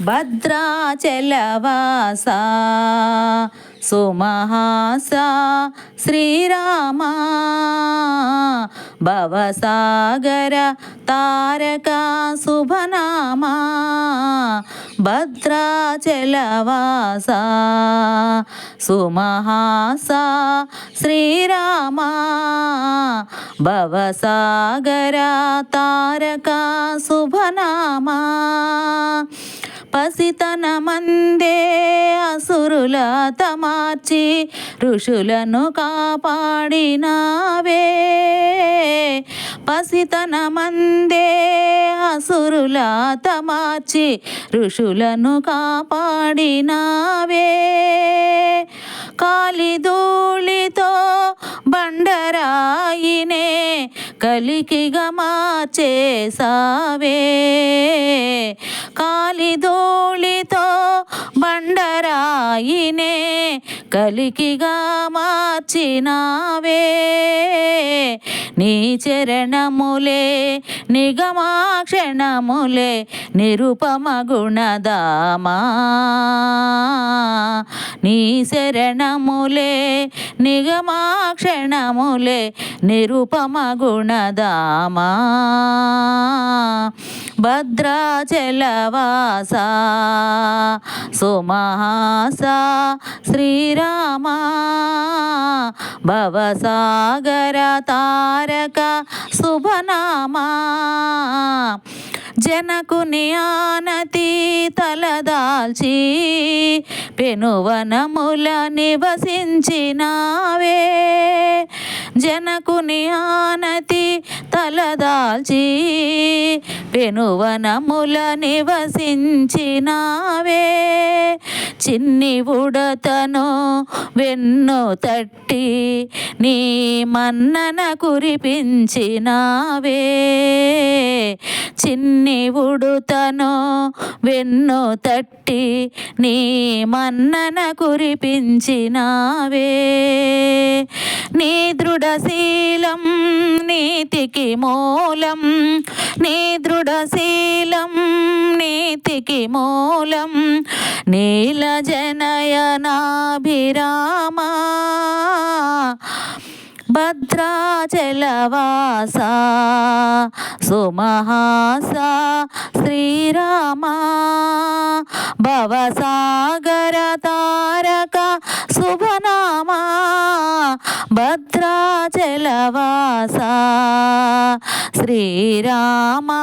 భద్రాచలవాస సుమహాస శ్రీరామా భవసాగర తారక శుభనామా భద్రాచలవాస సుమహాస శ్రీరామా భవసాగర తారక శుభనామా. పసితన మందే అసురుల తమార్చి ఋషులను కాపాడినావే. పసితన మందే అసురుల తమార్చి ఋషులను కాపాడినావే. కాలిధూళితో బండరాయినే కలికిగా మార్చేసావే కాలిధూళితో బండరాయినే కలికిగా మార్చినావే. నీ చరణములే నిగమాక్షణములే నిరుపమ గుణదామా నీ శరణములే నిగమాక్షణములే నిరుపమ గుణదామా భద్రాచలవాస సుమహాస శ్రీరామా భవసాగర తారక శుభనామా. జనకుని ఆనతి తలదాల్చి పెనువనముల నివసించినావే. జనకుని ఆనతి తలదాల్చి పెనువనముల నివసించినావే చిన్ని ఉడతను వెన్ను తట్టి నీ మన్నన కురిపించినావే. చిన్ని ఉడుతను వెన్ను తట్టి నీ మన్నన కురిపించినావే. నీ దృఢశీలం నీతికి మూలం నీ దృఢశీలం నీతికి మూలం నీల జనయనాభిరామా భద్రాచలవాస సుమహాస శ్రీరామ భవసా భద్రాచలవాస శ్రీరామా.